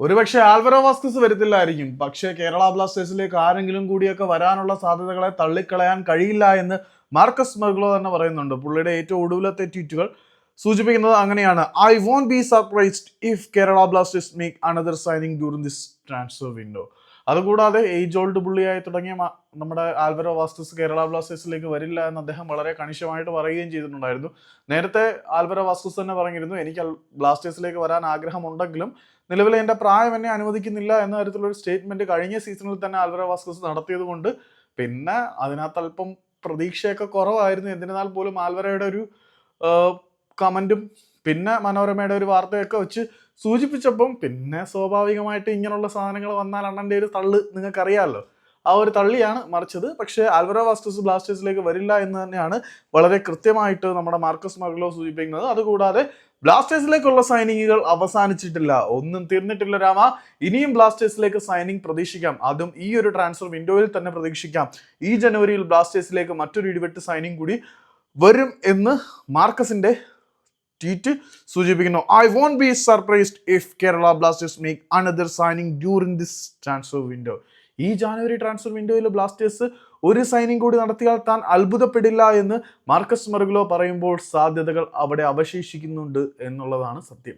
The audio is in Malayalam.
ഒരുപക്ഷെ ആൽവറോ വാസ്കസ് വരത്തില്ലായിരിക്കും. പക്ഷേ കേരള ബ്ലാസ്റ്റേഴ്സിലേക്ക് ആരെങ്കിലും കൂടിയൊക്കെ വരാനുള്ള സാധ്യതകളെ തള്ളിക്കളയാൻ കഴിയില്ല എന്ന് മാർക്കസ് മെർഗ്ലോ തന്നെ പറയുന്നുണ്ട്. പുള്ളിയുടെ ഏറ്റവും ഒടുവിലത്തെ ട്വീറ്റുകൾ സൂചിപ്പിക്കുന്നത് അങ്ങനെയാണ്. I won't be surprised if Kerala Blasters make another signing during this transfer window അതുകൂടാതെ ഏജ് ഓൾഡ് പുള്ളിയായി തുടങ്ങിയ നമ്മുടെ ആൽവരോ വാസ്റ്റസ് കേരള ബ്ലാസ്റ്റേഴ്സിലേക്ക് വരില്ല എന്ന് അദ്ദേഹം വളരെ കണിശമായിട്ട് പറയുകയും ചെയ്തിട്ടുണ്ടായിരുന്നു. നേരത്തെ ആൽവരോ വാസ്റ്റസ് തന്നെ പറഞ്ഞിരുന്നു എനിക്ക് ബ്ലാസ്റ്റേഴ്സിലേക്ക് വരാൻ ആഗ്രഹമുണ്ടെങ്കിലും നിലവിൽ എന്റെ പ്രായം എന്നെ അനുവദിക്കുന്നില്ല എന്ന തരത്തിലുള്ള ഒരു സ്റ്റേറ്റ്മെന്റ് കഴിഞ്ഞ സീസണിൽ തന്നെ ആൽവരോ വാസ്റ്റേഴ്സ് നടത്തിയത് കൊണ്ട് പിന്നെ അതിനകത്ത് അല്പം പ്രതീക്ഷയൊക്കെ കുറവായിരുന്നു. എന്നിരുന്നാൽ പോലും ആൽവരയുടെ ഒരു കമന്റും പിന്നെ മനോരമയുടെ ഒരു വാർത്തയൊക്കെ വെച്ച് സൂചിപ്പിച്ചപ്പം പിന്നെ സ്വാഭാവികമായിട്ട് ഇങ്ങനെയുള്ള സാധനങ്ങൾ വന്നാൽ അണ്ണന്റെ ഒരു തള്ള് നിങ്ങൾക്കറിയാമല്ലോ. ആ ഒരു തള്ളിയാണ് മറിച്ചത്. പക്ഷേ ആൽവറോ വാസ്റ്റേഴ്സ് ബ്ലാസ്റ്റേഴ്സിലേക്ക് വരില്ല എന്ന് തന്നെയാണ് വളരെ കൃത്യമായിട്ട് നമ്മുടെ മാർക്കസ് മർഗ്ലോ സൂചിപ്പിക്കുന്നത്. അതുകൂടാതെ ബ്ലാസ്റ്റേഴ്സിലേക്കുള്ള സൈനിങ്ങുകൾ അവസാനിച്ചിട്ടില്ല. ഒന്നും തീർന്നിട്ടില്ല രാമ. ഇനിയും ബ്ലാസ്റ്റേഴ്സിലേക്ക് സൈനിങ് പ്രതീക്ഷിക്കാം. അതും ഈ ഒരു ട്രാൻസ്ഫർ വിൻഡോയിൽ തന്നെ പ്രതീക്ഷിക്കാം. ഈ ജനുവരിയിൽ ബ്ലാസ്റ്റേഴ്സിലേക്ക് മറ്റൊരു ഇടിവെട്ട് സൈനിങ് കൂടി വരും എന്ന് മാർക്കസിന്റെ ട്വീറ്റ് സൂചിപ്പിക്കുന്നു. I won't be surprised if Kerala Blasters make another signing during this transfer window ഈ ജാനുവരി ട്രാൻസ്ഫർ വിൻഡോയിൽ ബ്ലാസ്റ്റേഴ്സ് ഒരു സൈനിങ് കൂടി നടത്തിയാൽ താൻ അത്ഭുതപ്പെടില്ല എന്ന് മാർക്കസ് മെർഗ്ലോ പറയുമ്പോൾ സാധ്യതകൾ അവിടെ അവശേഷിക്കുന്നുണ്ട് എന്നുള്ളതാണ് സത്യം.